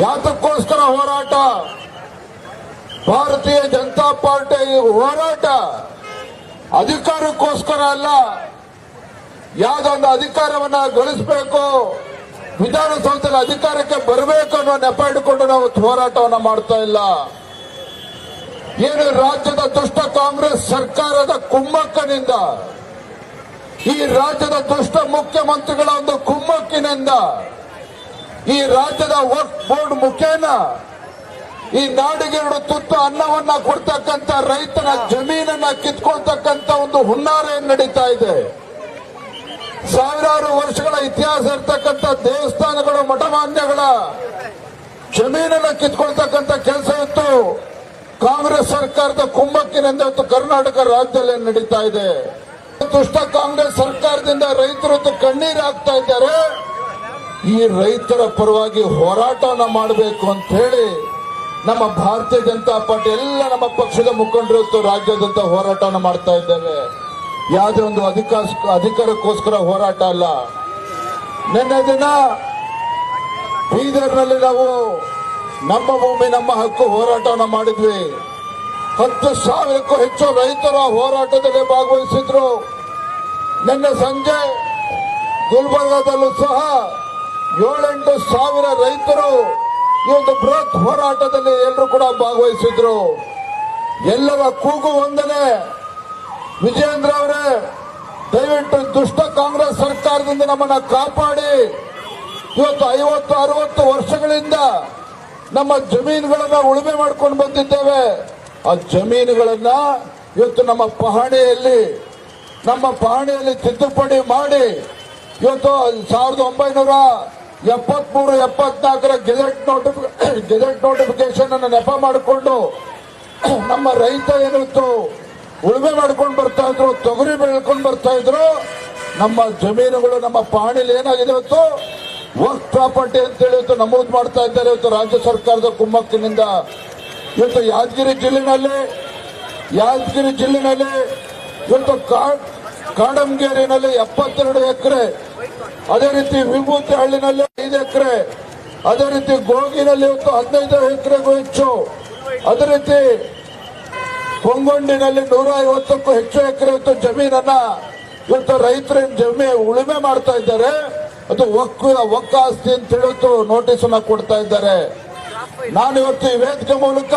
ಯಾತಕ್ಕೋಸ್ಕರ ಹೋರಾಟ. ಭಾರತೀಯ ಜನತಾ ಪಾರ್ಟಿ ಹೋರಾಟ. ಅಧಿಕಾರಕ್ಕೋಸ್ಕರ ಅಲ್ಲ, ಯಾವ್ದೊಂದು ಅಧಿಕಾರವನ್ನ ಗಳಿಸಬೇಕು ವಿಧಾನಸೌಧದಲ್ಲಿ ಅಧಿಕಾರಕ್ಕೆ ಬರಬೇಕು ಅನ್ನೋ ನೆಪ ಇಟ್ಕೊಂಡು ನಾವು ಹೋರಾಟವನ್ನ ಮಾಡ್ತಾ ಇಲ್ಲ. ಏನು ರಾಜ್ಯದ ದುಷ್ಟ ಕಾಂಗ್ರೆಸ್ ಸರ್ಕಾರದ ಕುಮ್ಮಕ್ಕನಿಂದ, ಈ ರಾಜ್ಯದ ದುಷ್ಟ ಮುಖ್ಯಮಂತ್ರಿಗಳ ಒಂದು ಕುಮ್ಮಕ್ಕಿನಿಂದ ಈ ರಾಜ್ಯದ ವರ್ಕ್ ಬೋರ್ಡ್ ಮುಖೇನ ಈ ನಾಡಿಗೆ ಎರಡು ತುತ್ತು ಅನ್ನವನ್ನ ಕೊಡ್ತಕ್ಕಂತ ರೈತನ ಜಮೀನನ್ನ ಕಿತ್ಕೊಳ್ತಕ್ಕಂತ ಒಂದು ಹುನ್ನಾರ ನಡೀತಾ ಇದೆ? ಸಾವಿರಾರು ವರ್ಷಗಳ ಇತಿಹಾಸ ಇರ್ತಕ್ಕಂಥ ದೇವಸ್ಥಾನಗಳು, ಮಠಮಾನ್ಯಗಳ ಜಮೀನನ್ನ ಕಿತ್ಕೊಳ್ತಕ್ಕಂತ ಕೆಲಸ ಇತ್ತು. ಕಾಂಗ್ರೆಸ್ ಸರ್ಕಾರದ ಕುಮ್ಮಕ್ಕಿನಿಂದ ಇವತ್ತು ಕರ್ನಾಟಕ ರಾಜ್ಯದಲ್ಲಿ ನಡೀತಾ ಇದೆ? ದುಷ್ಟ ಕಾಂಗ್ರೆಸ್ ಸರ್ಕಾರದಿಂದ ರೈತರು ಕಣ್ಣೀರು ಇದ್ದಾರೆ. ಈ ರೈತರ ಪರವಾಗಿ ಹೋರಾಟವನ್ನ ಮಾಡಬೇಕು ಅಂತ ಹೇಳಿ ನಮ್ಮ ಭಾರತೀಯ ಜನತಾ ಪಾರ್ಟಿ ಎಲ್ಲ ನಮ್ಮ ಪಕ್ಷದ ಮುಖಂಡರು ರಾಜ್ಯಾದ್ಯಂತ ಹೋರಾಟವನ್ನು ಮಾಡ್ತಾ ಇದ್ದೇವೆ. ಯಾವುದೇ ಒಂದು ಅಧಿಕಾರ ಅಧಿಕಾರಕ್ಕೋಸ್ಕರ ಹೋರಾಟ ಅಲ್ಲ. ನಿನ್ನೆ ದಿನ ಬೀದರ್ನಲ್ಲಿ ನಾವು ನಮ್ಮ ಭೂಮಿ, ನಮ್ಮ ಹಕ್ಕು ಹೋರಾಟವನ್ನು ಮಾಡಿದ್ವಿ. ಹತ್ತು ಸಾವಿರಕ್ಕೂ ಹೆಚ್ಚು ರೈತರು ಹೋರಾಟದಲ್ಲಿ ಭಾಗವಹಿಸಿದ್ರು. ನಿನ್ನೆ ಸಂಜೆ ಗುಲ್ಬರ್ಗಾದಲ್ಲೂ ಸಹ ಏಳೆಂಟು ಸಾವಿರ ರೈತರು ಈ ಒಂದು ಬೃಹತ್ ಹೋರಾಟದಲ್ಲಿ ಎಲ್ಲರೂ ಕೂಡ ಭಾಗವಹಿಸಿದ್ರು. ಎಲ್ಲರ ಕೂಗು ಒಂದನೆ. ವಿಜೇಂದ್ರ ಅವರೇ, ದಯವಿಟ್ಟು ದುಷ್ಟ ಕಾಂಗ್ರೆಸ್ ಸರ್ಕಾರದಿಂದ ನಮ್ಮನ್ನ ಕಾಪಾಡಿ. ಇವತ್ತು ಐವತ್ತು, ಅರವತ್ತು ವರ್ಷಗಳಿಂದ ನಮ್ಮ ಜಮೀನುಗಳನ್ನ ಉಳುಮೆ ಮಾಡ್ಕೊಂಡು ಬಂದಿದ್ದೇವೆ. ಆ ಜಮೀನುಗಳನ್ನ ಇವತ್ತು ನಮ್ಮ ಪಹಣಿಯಲ್ಲಿ ನಮ್ಮ ಪಹಣಿಯಲ್ಲಿ ತಿದ್ದುಪಡಿ ಮಾಡಿ. ಇವತ್ತು ಸಾವಿರದ ಒಂಬೈನೂರ ಎಪ್ಪತ್ಮೂರು, ಎಪ್ಪತ್ನಾಲ್ಕರ ಗೆಜೆಟ್ ನೋಟಿಫಿ, ಗೆಜೆಟ್ ನೋಟಿಫಿಕೇಶನ್ ಅನ್ನು ನೆಪ ಮಾಡಿಕೊಂಡು ನಮ್ಮ ರೈತ ಏನಿತ್ತು, ಉಳುಮೆ ಮಾಡ್ಕೊಂಡು ಬರ್ತಾ ಇದ್ರು, ತೊಗರಿ ಬೆಳ್ಕೊಂಡು ಬರ್ತಾ ಇದ್ರು, ನಮ್ಮ ಜಮೀನುಗಳು, ನಮ್ಮ ಪಾಣಿಲಿ ಏನಾಗಿದೆ ಇವತ್ತು? ವರ್ಕ್ ಪ್ರಾಪರ್ಟಿ ಅಂತೇಳಿ ಇವತ್ತು ನಮೂದು ಮಾಡ್ತಾ ಇದ್ದಾರೆ ಇವತ್ತು ರಾಜ್ಯ ಸರ್ಕಾರದ ಕುಮ್ಮಕ್ಕಿನಿಂದ. ಇವತ್ತು ಯಾದಗಿರಿ ಜಿಲ್ಲೆನಲ್ಲಿ ಯಾದಗಿರಿ ಜಿಲ್ಲೆನಲ್ಲಿ ಇವತ್ತು ಕಾಡಂಗೇರಿನಲ್ಲಿ ಎಪ್ಪತ್ತೆರಡು ಎಕರೆ ಅದೇ ರೀತಿ ವಿಭೂತಿ ಹಳ್ಳಿನಲ್ಲಿ ಐದು ಎಕರೆ, ಅದೇ ರೀತಿ ಗೋಗಿನಲ್ಲಿ ಇವತ್ತು ಹದಿನೈದು ಎಕರೆಗೂ ಹೆಚ್ಚು, ಅದೇ ರೀತಿ ಕೊಂಗೊಂಡಿನಲ್ಲಿ ನೂರ ಐವತ್ತಕ್ಕೂ ಹೆಚ್ಚು ಎಕರೆ ಇವತ್ತು ಜಮೀನನ್ನ ಇವತ್ತು ರೈತರ ಜಮೀ ಉಳುಮೆ ಮಾಡ್ತಾ ಇದ್ದಾರೆ. ಅದು ಒಕ್ಕ ಒಕ್ಕ ಆಸ್ತಿ ಅಂತ ಹೇಳಿತು ನೋಟಿಸ್ ಅನ್ನ ಕೊಡ್ತಾ ಇದ್ದಾರೆ. ನಾನು ಇವತ್ತು ಈ ವೇದಿಕೆ ಮೂಲಕ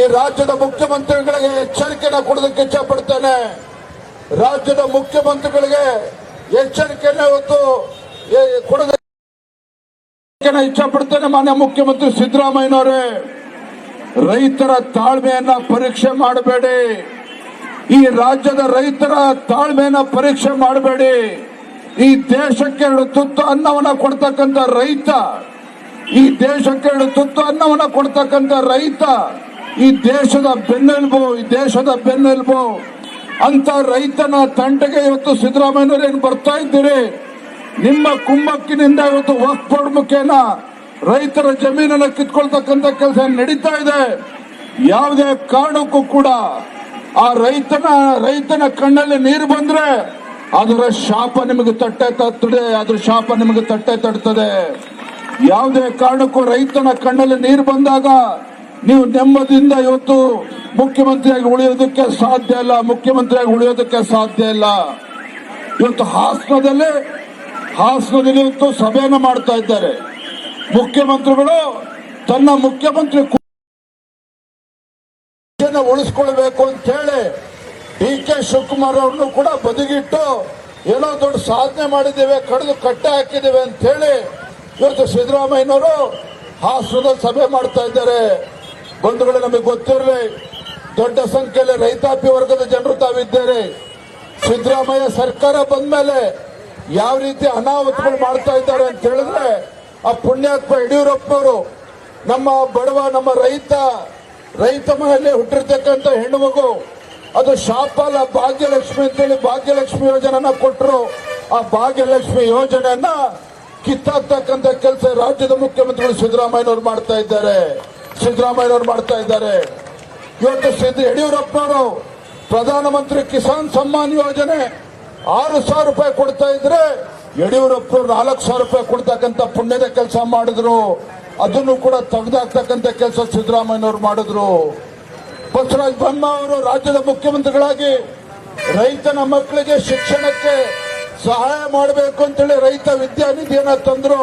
ಈ ರಾಜ್ಯದ ಮುಖ್ಯಮಂತ್ರಿಗಳಿಗೆ ಎಚ್ಚರಿಕೆನ ಕೊಡೋದಕ್ಕೆ ಇಚ್ಛೆ ರಾಜ್ಯದ ಮುಖ್ಯಮಂತ್ರಿಗಳಿಗೆ ಎಚ್ಚರಿಕೆನ ಇವತ್ತು ಕೊಡೋದಕ್ಕೆ ಇಚ್ಛೆ ಮಾನ್ಯ ಮುಖ್ಯಮಂತ್ರಿ ಸಿದ್ದರಾಮಯ್ಯನವರೇ. ರೈತರ ತಾಳ್ಮೆಯನ್ನ ಪರೀಕ್ಷೆ ಮಾಡಬೇಡಿ. ಈ ರಾಜ್ಯದ ರೈತರ ತಾಳ್ಮೆಯನ್ನ ಪರೀಕ್ಷೆ ಮಾಡಬೇಡಿ. ಈ ದೇಶಕ್ಕೆ ಎರಡು ತುತ್ತು ಅನ್ನವನ್ನ ಕೊಡ್ತಕ್ಕಂಥ ರೈತ, ಈ ದೇಶಕ್ಕೆ ಎರಡು ತುತ್ತು ಅನ್ನವನ್ನ ಕೊಡ್ತಕ್ಕಂಥ ರೈತ, ಈ ದೇಶದ ಬೆನ್ನೆಲುಬು, ಈ ದೇಶದ ಬೆನ್ನೆಲುಬು. ಅಂತ ರೈತನ ತಂಟೆಗೆ ಇವತ್ತು ಸಿದ್ದರಾಮಯ್ಯನವರು ಏನು ಬರ್ತಾ ಇದ್ದೀರಿ? ನಿಮ್ಮ ಕುಮ್ಮಕ್ಕಿನಿಂದ ಇವತ್ತು ವಕ್ಫ್ ಬೋರ್ಡ್ ಮುಖೇನ ರೈತರ ಜಮೀನನ್ನು ಕಿತ್ಕೊಳ್ತಕ್ಕಂಥ ಕೆಲಸ ನಡೀತಾ ಇದೆ. ಯಾವುದೇ ಕಾರಣಕ್ಕೂ ಕೂಡ ಆ ರೈತನ ರೈತನ ಕಣ್ಣಲ್ಲಿ ನೀರು ಬಂದ್ರೆ ಅದರ ಶಾಪ ನಿಮಗೆ ತಟ್ಟೆ ತಟ್ಟದೆ ಅದರ ಶಾಪ ನಿಮಗೆ ತಟ್ಟೆ ತಡ್ತದೆ ಯಾವುದೇ ಕಾರಣಕ್ಕೂ ರೈತನ ಕಣ್ಣಲ್ಲಿ ನೀರು ಬಂದಾಗ ನೀವು ನೆಮ್ಮದಿಯಿಂದ ಇವತ್ತು ಮುಖ್ಯಮಂತ್ರಿಯಾಗಿ ಉಳಿಯೋದಕ್ಕೆ ಸಾಧ್ಯ ಇಲ್ಲ, ಮುಖ್ಯಮಂತ್ರಿಯಾಗಿ ಉಳಿಯೋದಕ್ಕೆ ಸಾಧ್ಯ ಇಲ್ಲ. ಇವತ್ತು ಹಾಸನದಲ್ಲಿ ಹಾಸನದಲ್ಲಿ ಇವತ್ತು ಸಭೆಯನ್ನು ಮಾಡ್ತಾ ಇದ್ದಾರೆ. ಮುಖ್ಯಮಂತ್ರಿಗಳು ತನ್ನ ಮುಖ್ಯಮಂತ್ರಿ ಉಳಿಸ್ಕೊಳ್ಬೇಕು ಅಂತ ಹೇಳಿ ಡಿ ಕೆ ಶಿವಕುಮಾರ್ ಅವ್ರನ್ನು ಕೂಡ ಬದಿಗಿಟ್ಟು ಏನೋ ದೊಡ್ಡ ಸಾಧನೆ ಮಾಡಿದ್ದೇವೆ, ಕಡಿದು ಕಟ್ಟೆ ಹಾಕಿದ್ದೇವೆ ಅಂತ ಹೇಳಿ ಇವತ್ತು ಸಿದ್ದರಾಮಯ್ಯನವರು ಹಾಸನದಲ್ಲಿ ಸಭೆ ಮಾಡ್ತಾ ಇದ್ದಾರೆ. ಬಂಧುಗಳು, ನಮಗೆ ಗೊತ್ತಿರಲಿ, ದೊಡ್ಡ ಸಂಖ್ಯೆಯಲ್ಲಿ ರೈತಾಪಿ ವರ್ಗದ ಜನರು ತಾವಿದ್ದೇವೆ. ಸಿದ್ದರಾಮಯ್ಯ ಸರ್ಕಾರ ಬಂದ ಮೇಲೆ ಯಾವ ರೀತಿ ಅನಾಹುತಗಳು ಮಾಡ್ತಾ ಇದ್ದಾರೆ ಅಂತ ಹೇಳಿದ್ರೆ, ಆ ಪುಣ್ಯಾತ್ಮ ಯಡಿಯೂರಪ್ಪನವರು ನಮ್ಮ ಬಡವ, ನಮ್ಮ ರೈತ ರೈತ ಮನೆಯಲ್ಲಿ ಹುಟ್ಟಿರ್ತಕ್ಕಂಥ ಹೆಣ್ಣು ಮಗು, ಅದು ಶಾಪಾಲ ಭಾಗ್ಯಲಕ್ಷ್ಮಿ ಅಂತೇಳಿ ಭಾಗ್ಯಲಕ್ಷ್ಮಿ ಯೋಜನೆನ ಕೊಟ್ಟರು. ಆ ಭಾಗ್ಯಲಕ್ಷ್ಮಿ ಯೋಜನೆಯನ್ನ ಕಿತ್ತಾಕ್ತಕ್ಕಂಥ ಕೆಲಸ ರಾಜ್ಯದ ಮುಖ್ಯಮಂತ್ರಿಗಳು ಸಿದ್ದರಾಮಯ್ಯನವರು ಮಾಡ್ತಾ ಇದ್ದಾರೆ. ಸಿದ್ದರಾಮಯ್ಯನವರು ಮಾಡ್ತಾ ಇದ್ದಾರೆ. ಇವತ್ತು ಸಿದ್ದ ಯಡಿಯೂರಪ್ಪನವರು ಪ್ರಧಾನಮಂತ್ರಿ ಕಿಸಾನ್ ಸಮ್ಮಾನ್ ಯೋಜನೆ ಆರು ಸಾವಿರ ರೂಪಾಯಿ ಕೊಡ್ತಾ ಇದ್ರೆ ಯಡಿಯೂರಪ್ಪ ನಾಲ್ಕು ಸಾವಿರ ರೂಪಾಯಿ ಕೊಡ್ತಕ್ಕಂಥ ಪುಣ್ಯದ ಕೆಲಸ ಮಾಡಿದ್ರು. ಅದನ್ನು ಕೂಡ ತೆಗೆದಾಕ್ತಕ್ಕಂಥ ಕೆಲಸ ಸಿದ್ದರಾಮಯ್ಯನವರು ಮಾಡಿದ್ರು. ಬಸವರಾಜ ಬೊಮ್ಮಾಯಿ ಅವರು ರಾಜ್ಯದ ಮುಖ್ಯಮಂತ್ರಿಗಳಾಗಿ ರೈತನ ಮಕ್ಕಳಿಗೆ ಶಿಕ್ಷಣಕ್ಕೆ ಸಹಾಯ ಮಾಡಬೇಕು ಅಂತೇಳಿ ರೈತ ವಿದ್ಯಾನಿಧಿಯನ್ನ ತಂದ್ರು.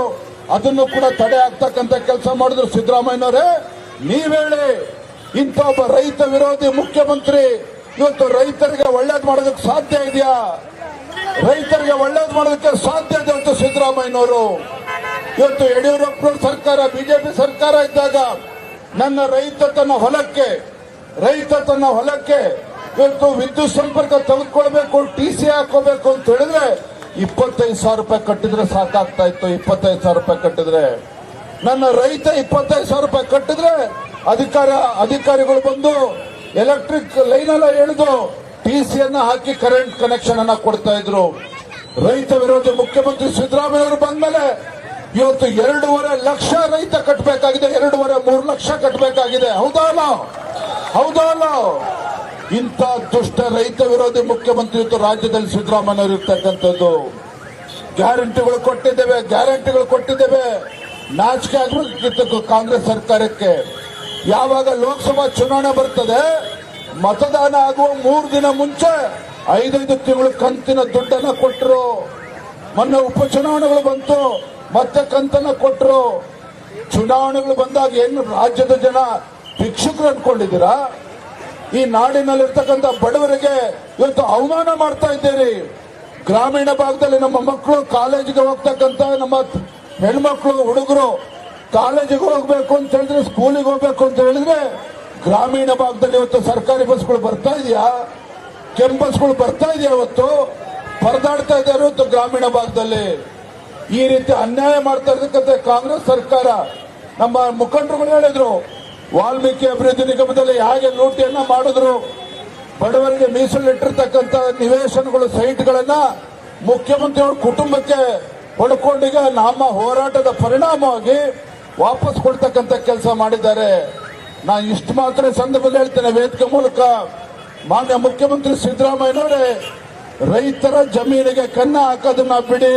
ಅದನ್ನು ಕೂಡ ತಡೆ ಆಗ್ತಕ್ಕಂಥ ಕೆಲಸ ಮಾಡಿದ್ರು ಸಿದ್ದರಾಮಯ್ಯನವರೇ. ನೀವೇಳಿ ಇಂಥ ಒಬ್ಬ ರೈತ ವಿರೋಧಿ ಮುಖ್ಯಮಂತ್ರಿ ಇವತ್ತು ರೈತರಿಗೆ ಒಳ್ಳೇದು ಮಾಡೋದಕ್ಕೆ ಸಾಧ್ಯ ಇದೆಯಾ? ರೈತರಿಗೆ ಒಳ್ಳೇದು ಮಾಡೋದಕ್ಕೆ ಸಾಧ್ಯ ಇದೆ ಅಂತ ಸಿದ್ದರಾಮಯ್ಯನವರು. ಇವತ್ತು ಯಡಿಯೂರಪ್ಪನವ್ರ ಸರ್ಕಾರ, ಬಿಜೆಪಿ ಸರ್ಕಾರ ಇದ್ದಾಗ ನನ್ನ ರೈತ ತನ್ನ ಹೊಲಕ್ಕೆ, ರೈತ ತನ್ನ ಹೊಲಕ್ಕೆ ಇವತ್ತು ವಿದ್ಯುತ್ ಸಂಪರ್ಕ ತೆಗೆದುಕೊಳ್ಬೇಕು, ಟಿ ಸಿ ಹಾಕೋಬೇಕು ಅಂತ ಹೇಳಿದ್ರೆ ಇಪ್ಪತ್ತೈದು ಸಾವಿರ ರೂಪಾಯಿ ಕಟ್ಟಿದ್ರೆ ಸಾಕಾಗ್ತಾ ಇತ್ತು. ಇಪ್ಪತ್ತೈದು ಸಾವಿರ ರೂಪಾಯಿ ಕಟ್ಟಿದ್ರೆ ನನ್ನ ರೈತ ಇಪ್ಪತ್ತೈದು ಸಾವಿರ ರೂಪಾಯಿ ಕಟ್ಟಿದ್ರೆ ಅಧಿಕಾರ, ಅಧಿಕಾರಿಗಳು ಬಂದು ಎಲೆಕ್ಟ್ರಿಕ್ ಲೈನ್ ಎಲ್ಲ ಎಳೆದು ಟಿ ಸಿಯನ್ನು ಹಾಕಿ ಕರೆಂಟ್ ಕನೆಕ್ಷನ್ ಅನ್ನ ಕೊಡ್ತಾ ಇದ್ರು. ರೈತ ವಿರೋಧಿ ಮುಖ್ಯಮಂತ್ರಿ ಸಿದ್ದರಾಮಯ್ಯ ಅವರು ಬಂದ್ಮೇಲೆ ಇವತ್ತು ಎರಡೂವರೆ ಲಕ್ಷ ರೈತ ಕಟ್ಟಬೇಕಾಗಿದೆ ಎರಡೂವರೆ ಮೂರು ಲಕ್ಷ ಕಟ್ಟಬೇಕಾಗಿದೆ ಹೌದಾ ಅಲ್ಲ? ಹೌದಾ ಅಲ್ಲ? ಇಂಥ ದುಷ್ಟ ರೈತ ವಿರೋಧಿ ಮುಖ್ಯಮಂತ್ರಿ ಇವತ್ತು ರಾಜ್ಯದಲ್ಲಿ ಸಿದ್ದರಾಮಯ್ಯ ಅವರು ಇರ್ತಕ್ಕಂಥದ್ದು. ಗ್ಯಾರಂಟಿಗಳು ಕೊಟ್ಟಿದ್ದೇವೆ ಗ್ಯಾರಂಟಿಗಳು ಕೊಟ್ಟಿದ್ದೇವೆ. ನಾಚಿಕೆ ಆಗ್ಬೇಕಿತ್ತು ಕಾಂಗ್ರೆಸ್ ಸರ್ಕಾರಕ್ಕೆ ಯಾವಾಗ ಲೋಕಸಭಾ ಚುನಾವಣೆ ಬರ್ತದೆ, ಮತದಾನ ಆಗುವ ಮೂರು ದಿನ ಮುಂಚೆ ಐದೈದು ತಿಂಗಳು ಕಂತಿನ ದುಡ್ಡನ್ನ ಕೊಟ್ಟರು ಮೊನ್ನೆ ಉಪಚುನಾವಣೆಗಳು ಬಂತು, ಮತ್ತೆ ಕಂತನ್ನ ಕೊಟ್ಟರು ಚುನಾವಣೆಗಳು ಬಂದಾಗ ಏನು ರಾಜ್ಯದ ಜನ ಭಿಕ್ಷುಕರು ಅನ್ಕೊಂಡಿದ್ದೀರಾ ಈ ನಾಡಿನಲ್ಲಿರ್ತಕ್ಕಂಥ ಬಡವರಿಗೆ ಇವತ್ತು ಅವಮಾನ ಮಾಡ್ತಾ ಇದ್ದೀರಿ. ಗ್ರಾಮೀಣ ಭಾಗದಲ್ಲಿ ನಮ್ಮ ಮಕ್ಕಳು ಕಾಲೇಜಿಗೆ ಹೋಗ್ತಕ್ಕಂಥ ನಮ್ಮ ಹೆಣ್ಮಕ್ಳು, ಹುಡುಗರು ಕಾಲೇಜಿಗೆ ಹೋಗ್ಬೇಕು ಅಂತ ಹೇಳಿದ್ರೆ, ಸ್ಕೂಲಿಗೆ ಹೋಗ್ಬೇಕು ಅಂತ ಹೇಳಿದ್ರೆ, ಗ್ರಾಮೀಣ ಭಾಗದಲ್ಲಿ ಇವತ್ತು ಸರ್ಕಾರಿ ಬಸ್ಗಳು ಬರ್ತಾ ಇದೆಯಾ? ಕೆಂಪು ಬಸ್ಗಳು ಬರ್ತಾ ಇದೆಯಾ ಇವತ್ತು? ಪರದಾಡ್ತಾ ಇದ್ದಾರೆ ಇವತ್ತು ಗ್ರಾಮೀಣ ಭಾಗದಲ್ಲಿ. ಈ ರೀತಿ ಅನ್ಯಾಯ ಮಾಡ್ತಾ ಇರ್ತಕ್ಕಂಥ ಕಾಂಗ್ರೆಸ್ ಸರ್ಕಾರ, ನಮ್ಮ ಮುಖಂಡರುಗಳು ಹೇಳಿದ್ರು, ವಾಲ್ಮೀಕಿ ಅಭಿವೃದ್ಧಿ ನಿಗಮದಲ್ಲಿ ಹೇಗೆ ಲೂಟಿಯನ್ನ ಮಾಡಿದ್ರು? ಬಡವರಿಗೆ ಮೀಸಲಿಟ್ಟಿರ್ತಕ್ಕಂಥ ನಿವೇಶನಗಳು, ಸೈಟ್ಗಳನ್ನ ಮುಖ್ಯಮಂತ್ರಿಯವರ ಕುಟುಂಬಕ್ಕೆ ಪಡ್ಕೊಂಡೀಗ ನಮ್ಮ ಹೋರಾಟದ ಪರಿಣಾಮವಾಗಿ ವಾಪಸ್ ಕೊಡ್ತಕ್ಕಂಥ ಕೆಲಸ ಮಾಡಿದ್ದಾರೆ. ನಾ ಇಷ್ಟು ಮಾತ್ರ ಸಂದರ್ಭದಲ್ಲಿ ಹೇಳ್ತೇನೆ, ವೇದಿಕೆ ಮೂಲಕ ಮಾನ್ಯ ಮುಖ್ಯಮಂತ್ರಿ ಸಿದ್ದರಾಮಯ್ಯನವರೇ, ರೈತರ ಜಮೀನಿಗೆ ಕನ್ನ ಹಾಕೋದನ್ನ ಬಿಡಿ.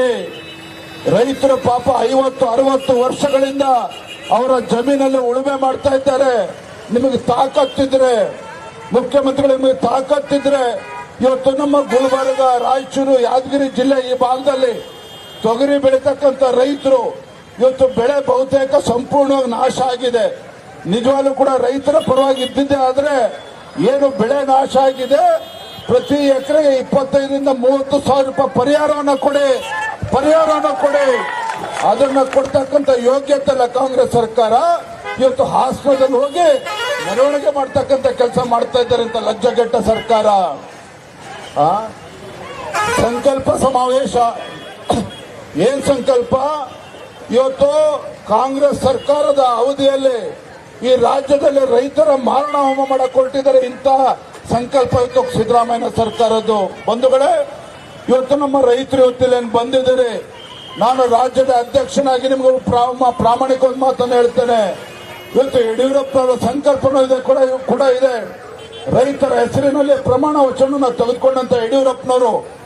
ರೈತರು ಪಾಪ ಐವತ್ತು, ಅರವತ್ತು ವರ್ಷಗಳಿಂದ ಅವರ ಜಮೀನಲ್ಲಿ ಉಳುಮೆ ಮಾಡ್ತಾ ಇದ್ದಾರೆ. ನಿಮಗೆ ತಾಕತ್ತಿದ್ರೆ, ಮುಖ್ಯಮಂತ್ರಿಗಳು ನಿಮಗೆ ತಾಕತ್ತಿದ್ರೆ, ಇವತ್ತು ನಮ್ಮ ಗುಲ್ಬರ್ಗ, ರಾಯಚೂರು, ಯಾದಗಿರಿ ಜಿಲ್ಲೆ ಈ ಭಾಗದಲ್ಲಿ ತೊಗರಿ ಬೆಳೀತಕ್ಕಂಥ ರೈತರು ಇವತ್ತು ಬೆಳೆ ಬಹುತೇಕ ಸಂಪೂರ್ಣವಾಗಿ ನಾಶ ಆಗಿದೆ. ನಿಜವಾಗ್ಲೂ ಕೂಡ ರೈತರ ಪರವಾಗಿ ಇದ್ದಿದ್ದೆ ಆದರೆ ಏನು ಬೆಳೆ ನಾಶ ಆಗಿದೆ? ಪ್ರತಿ ಎಕರೆಗೆ ಇಪ್ಪತ್ತೈದರಿಂದ ಮೂವತ್ತು ಸಾವಿರ ರೂಪಾಯಿ ಪರಿಹಾರವನ್ನು ಕೊಡಿ ಪರಿಹಾರವನ್ನು ಕೊಡಿ. ಅದನ್ನ ಕೊಡ್ತಕ್ಕಂಥ ಯೋಗ್ಯತೆ ಅಲ್ಲ ಕಾಂಗ್ರೆಸ್ ಸರ್ಕಾರ. ಇವತ್ತು ಹಾಸನದಲ್ಲಿ ಹೋಗಿ ಮೆರವಣಿಗೆ ಮಾಡ್ತಕ್ಕಂಥ ಕೆಲಸ ಮಾಡ್ತಾ ಇದ್ದಾರೆ ಅಂತ ಲಜ್ಜಗೆಟ್ಟ ಸರ್ಕಾರ? ಸಂಕಲ್ಪ ಸಮಾವೇಶ. ಏನ್ ಸಂಕಲ್ಪ? ಇವತ್ತು ಕಾಂಗ್ರೆಸ್ ಸರ್ಕಾರದ ಅವಧಿಯಲ್ಲಿ ಈ ರಾಜ್ಯದಲ್ಲಿ ರೈತರ ಮಾರಣ ಹೋಮ ಮಾಡಕ್ ಹೊರಟಿದ್ದಾರೆ ಇಂಥ ಸಂಕಲ್ಪ ಇತ್ತು ಸಿದ್ದರಾಮಯ್ಯ ಸರ್ಕಾರದ್ದು. ಬಂಧುಗಳೇ, ಇವತ್ತು ನಮ್ಮ ರೈತರು ಇವತ್ತಿಲ್ಲೇನು ಬಂದಿದ್ದಾರೆ? ನಾನು ರಾಜ್ಯದ ಅಧ್ಯಕ್ಷನಾಗಿ ನಿಮ್ಗೆ ಪ್ರಾ- ಪ್ರಾಮಾಣಿಕ ಒಂದು ಮಾತನ್ನು ಹೇಳ್ತೇನೆ. ಇವತ್ತು ಯಡಿಯೂರಪ್ಪನವರ ಸಂಕಲ್ಪನೂ ಇದೆ ಕೂಡ ಕೂಡ ಇದೆ. ರೈತರ ಹೆಸರಿನಲ್ಲಿ ಪ್ರಮಾಣ ವಚನ ತೆಗೆದುಕೊಂಡಂತ ಯಡಿಯೂರಪ್ಪನವರು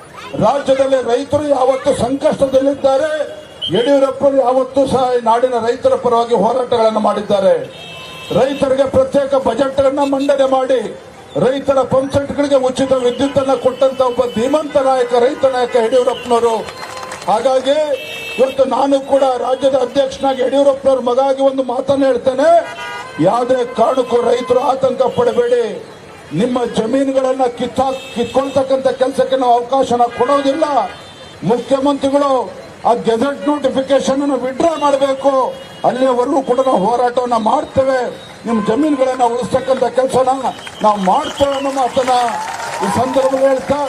ರಾಜ್ಯದಲ್ಲಿ ರೈತರು ಯಾವತ್ತು ಸಂಕಷ್ಟದಲ್ಲಿದ್ದಾರೆ. ಯಡಿಯೂರಪ್ಪರು ಯಾವತ್ತೂ ಸಹ ನಾಡಿನ ರೈತರ ಪರವಾಗಿ ಹೋರಾಟಗಳನ್ನು ಮಾಡಿದ್ದಾರೆ. ರೈತರಿಗೆ ಪ್ರತ್ಯೇಕ ಬಜೆಟ್ಗಳನ್ನು ಮಂಡನೆ ಮಾಡಿ, ರೈತರ ಪಂಪ್ಸೆಟ್ಗಳಿಗೆ ಉಚಿತ ವಿದ್ಯುತ್ ಅನ್ನ ಕೊಟ್ಟಂತ ಒಬ್ಬ ಧೀಮಂತ ನಾಯಕ, ರೈತ ನಾಯಕ ಯಡಿಯೂರಪ್ಪನವರು. ಹಾಗಾಗಿ ಇವತ್ತು ನಾನು ಕೂಡ ರಾಜ್ಯದ ಅಧ್ಯಕ್ಷನಾಗಿ ಯಡಿಯೂರಪ್ಪನವ್ರ ಮಗಾಗಿ ಒಂದು ಮಾತನ್ನು ಹೇಳ್ತೇನೆ. ಯಾವುದೇ ಕಾರಣಕ್ಕೂ ರೈತರು ಆತಂಕ ಪಡಬೇಡಿ. ನಿಮ್ಮ ಜಮೀನುಗಳನ್ನ ಕಿತ್ತ ಕಿತ್ಕೊಳ್ತಕ್ಕಂಥ ಕೆಲಸಕ್ಕೆ ನಾವು ಅವಕಾಶನ ಕೊಡೋದಿಲ್ಲ. ಮುಖ್ಯಮಂತ್ರಿಗಳು ಆ ಗೆಜೆಟ್ ನೋಟಿಫಿಕೇಶನ್ ಅನ್ನು ವಿಡ್ರಾ ಮಾಡಬೇಕು. ಅಲ್ಲಿಯವರೆಗೂ ಕೂಡ ನಾವು ಹೋರಾಟವನ್ನ ಮಾಡ್ತೇವೆ. ನಿಮ್ಮ ಜಮೀನುಗಳನ್ನ ಉಳಿಸ್ತಕ್ಕಂಥ ಕೆಲಸನ ನಾವು ಮಾಡ್ತೇವೆ ಅನ್ನೋ ಮಾತನ್ನ ಈ ಸಂದರ್ಭದಲ್ಲಿ ಹೇಳ್ತಾ